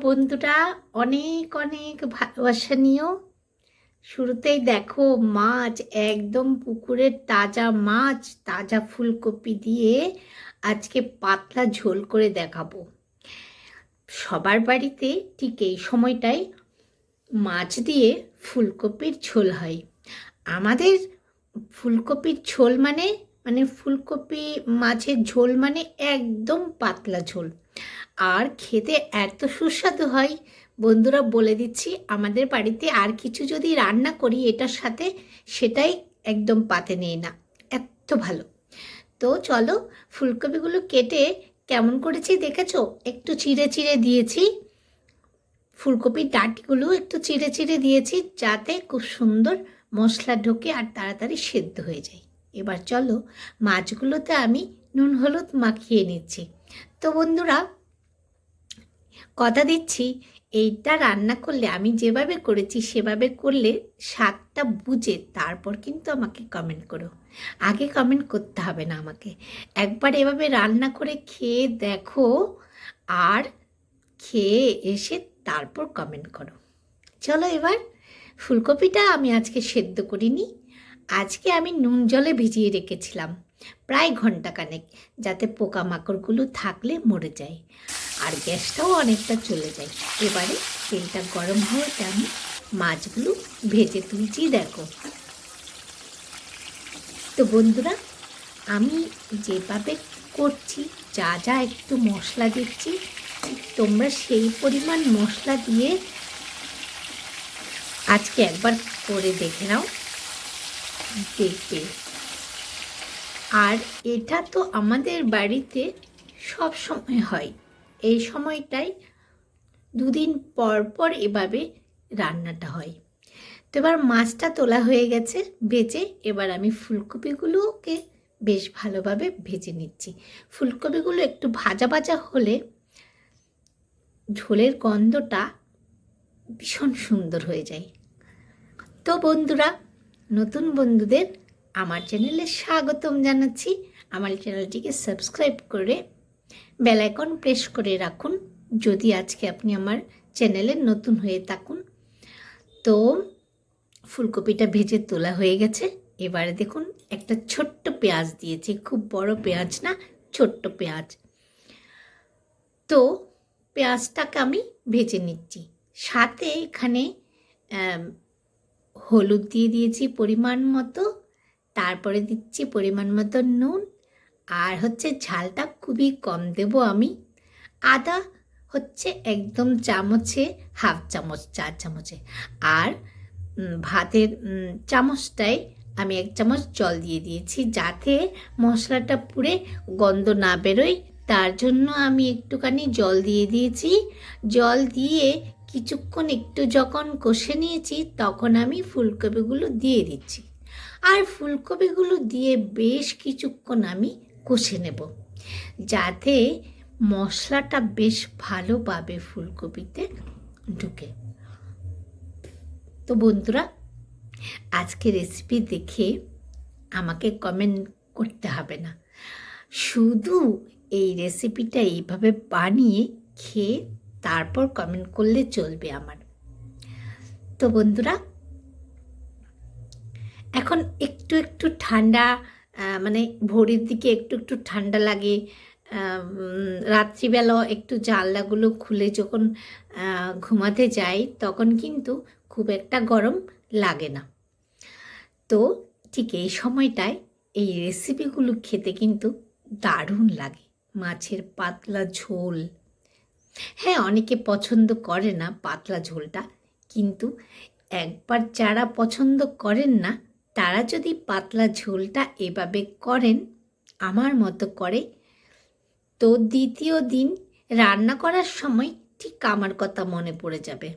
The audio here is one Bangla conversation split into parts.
বন্ধুরা, অনেক অনেক ভালোবাসা নিও। শুরুতেই দেখো মাছ, একদম পুকুরের তাজা মাছ, তাজা ফুলকপি দিয়ে আজকে পাতলা ঝোল করে দেখাবো। সবার বাড়িতে ঠিক এই সময়টাই মাছ দিয়ে ফুলকপির ঝোল হয়। আমাদের ফুলকপির ঝোল মানে মানে ফুলকপি মাছের ঝোল মানে একদম পাতলা ঝোল। আর খেতে এত সুস্বাদু হয়। বন্ধুরা, বলে দিচ্ছি, আমাদের বাড়িতে আর কিছু যদি রান্না করি এটার সাথে, সেটাই একদম পাতে নেই না। এত ভালো। তো চলো, ফুলকপিগুলো কেটে কেমন করেছি দেখেছ? একটু চিড়ে চিড়ে দিয়েছি। ফুলকপির ডাঁটিগুলো একটু চিড়ে চিড়ে দিয়েছি যাতে খুব সুন্দর মশলা ঢোকে আর তাড়াতাড়ি সেদ্ধ হয়ে যায়। এবার চলো, মাছগুলোতে আমি নুন হলুদ মাখিয়ে নিচ্ছি। তো বন্ধুরা কথা দিচ্ছি, এইটা রান্না করলে, আমি যেভাবে করেছি, সেভাবে করলে স্বাদটা বুঝে তারপর কিন্তু আমাকে কমেন্ট করো। আগে কমেন্ট করতে হবে না আমাকে। একবার এভাবে রান্না করে খেয়ে দেখো আর খেয়ে এসে তারপর কমেন্ট করো। চলো এবার ফুলকপিটা আমি আজকে সেদ্ধ করিনি। আজকে আমি নুন জলে ভিজিয়ে রেখেছিলাম। প্রায় ঘণ্টা ঘন্টাখানেক যাতে পোকামাকড়গুলো থাকলে মরে যায়। আর গ্যাসটাও অনেকটা চলে যায়। এবারে তেলটা গরম হওয়াতে আমি মাছগুলো ভেজে তুলছি, দেখো। তো বন্ধুরা, আমি যেভাবে করছি, যা যা একটু মশলা দিচ্ছি তোমরা সেই পরিমাণ মশলা দিয়ে আজকে একবার করে দেখে নাও। দেখবে। আর এটা তো আমাদের বাড়িতে সব সময় হয়। এই সময়টাই দুদিন পর পর এভাবে রান্নাটা হয়। তো এবার মাছটা তোলা হয়ে গেছে, ভেজে এবার আমি ফুলকপিগুলোকে বেশ ভালোভাবে ভেজে নিচ্ছি। ফুলকপিগুলো একটু ভাজা ভাজা হলে ঝোলের গন্ধটা ভীষণ সুন্দর হয়ে যায়। তো বন্ধুরা, নতুন বন্ধুদের আমার চ্যানেলে স্বাগতম জানাচ্ছি। আমার চ্যানেলটিকে সাবস্ক্রাইব করে বেলাইকন প্রেস করে রাখুন। যদি আজকে আপনি আমার চ্যানেলে নতুন হয়ে থাকুন, তো ফুলকপিটা ভেজে তোলা হয়ে গেছে। এবারে দেখুন, একটা ছোট্ট পেঁয়াজ দিয়েছি। খুব বড় পেঁয়াজ না, ছোট্ট পেঁয়াজ। তো পেঁয়াজটাকে আমি ভেজে নিচ্ছি। সাথে এখানে হলুদ দিয়ে দিয়েছি পরিমাণ মতো। তারপরে দিচ্ছি পরিমাণ মতো নুন। আর হচ্ছে ঝালটা খুবই কম দেব আমি। আদা হচ্ছে একদম চামচে, হাফ চামচ, চার চামচে। আর ভাতের চামচটায় আমি এক চামচ জল দিয়ে দিয়েছি যাতে মশলাটা পুড়ে গন্ধ না বেরোয়। তার জন্য আমি একটুখানি জল দিয়ে দিয়েছি। জল দিয়ে কিছুক্ষণ একটু যখন কষে নিয়েছি তখন আমি ফুলকপিগুলো দিয়ে দিচ্ছি। আর ফুলকপিগুলো দিয়ে বেশ কিছুক্ষণ আমি কষে নেব, যাতে মশলাটা বেশ ভালো পাবে ফুলকপিতে ঢুকে। তো বন্ধুরা, আজকে রেসিপি দেখে আমাকে কমেন্ট করতে হবে না। শুধু এই রেসিপিটা এইভাবে বানিয়ে খেয়ে তারপর কমেন্ট করলে চলবে আমার। তো বন্ধুরা এখন একটু একটু ঠান্ডা মানে ভোরের দিকে একটু একটু ঠান্ডা লাগে। রাত্রিবেলা একটু জানলাগুলো খুলে যখন ঘুমাতে যাই তখন কিন্তু খুব একটা গরম লাগে না। তো ঠিক এই সময়টায় এই রেসিপিগুলো খেতে কিন্তু দারুণ লাগে। মাছের পাতলা ঝোল। হ্যাঁ অনেকে পছন্দ করে না পাতলা ঝোলটা, কিন্তু একবার যারা পছন্দ করেন না তারা যদি পাতলা ঝোলটা এভাবে করেন, আমার মতো করে, তো দ্বিতীয় দিন রান্না করার সময় ঠিক আমার কথা মনে পড়ে যাবে।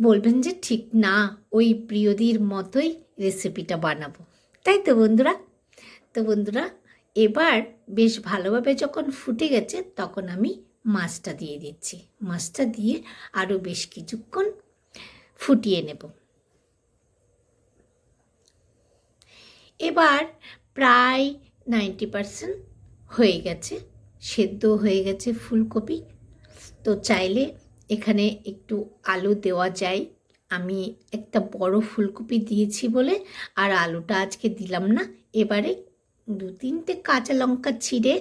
বলবেন যে ঠিক না, ওই প্রিয়দির মতোই রেসিপিটা বানাবো। তাই তো বন্ধুরা? তো বন্ধুরা, এবার বেশ ভালোভাবে যখন ফুটে গেছে, তখন আমি মাছটা দিয়ে দিচ্ছি। মাছটা দিয়ে আরও বেশ কিছুক্ষণ ফুটিয়ে নেব। এবার প্রায় নাইনটি পারসেন্ট হয়ে গেছে, সেদ্ধ হয়ে গেছে ফুলকপি। তো চাইলে এখানে একটু আলু দেওয়া যায়। আমি একটা বড় ফুলকপি দিয়েছি বলে, আর আলুটা আজকে দিলাম না। এবারে দু তিনটে কাঁচা লঙ্কা ছিঁড়ে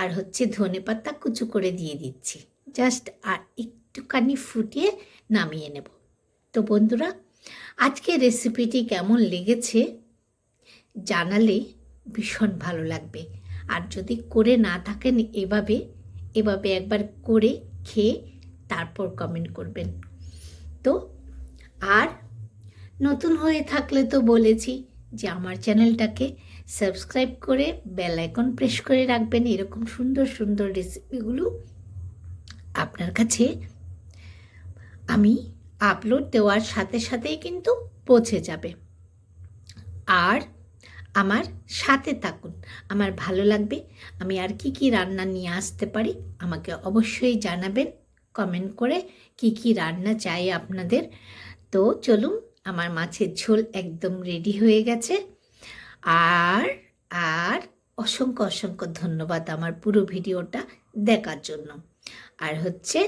আর হচ্ছে ধনে পাতা কুচু করে দিয়ে দিচ্ছি। জাস্ট আর একটুখানি ফুটিয়ে নামিয়ে নেব। তো বন্ধুরা আজকে রেসিপিটি কেমন লেগেছে জানালে ভীষণ ভালো লাগবে। আর যদি করে না থাকেন এভাবে এভাবে একবার করে খেয়ে তারপর কমেন্ট করবেন। তো আর নতুন হয়ে থাকলে তো বলেছি যে আমার চ্যানেলটাকে সাবস্ক্রাইব করে বেল আইকন প্রেস করে রাখবেন। এরকম সুন্দর সুন্দর রেসিপিগুলো আপনার কাছে আমি আপলোড দেওয়ার সাথে সাথেই কিন্তু পৌঁছে যাবে। আর আমার সাথে থাকুন। আমার ভালো লাগবে। আমি আর কি কি রান্না নিয়ে আসতে পারি আমাকে অবশ্যই জানাবেন। কমেন্ট করে কি কি রান্না চাই আপনাদের। তো চলুন, আমার মাছের ঝোল একদম রেডি হয়ে গেছে। আর আর অসংখ্য অসংখ্য ধন্যবাদ আমার পুরো ভিডিওটা দেখার জন্য। আর হচ্ছে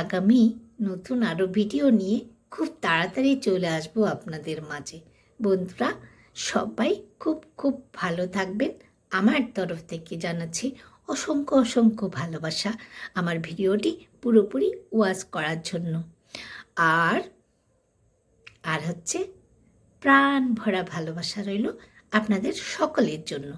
আগামী নতুন আরও ভিডিও নিয়ে খুব তাড়াতাড়ি চলে আসব আপনাদের মাঝে। বন্ধুরা সবাই খুব খুব ভালো থাকবেন। আমার তরফ থেকে জানাচ্ছি অসংখ্য অসংখ্য ভালোবাসা আমার ভিডিওটি পুরোপুরি ওয়াজ করার জন্য। আর আর হচ্ছে প্রাণ ভরা ভালোবাসা রইল আপনাদের সকলের জন্য।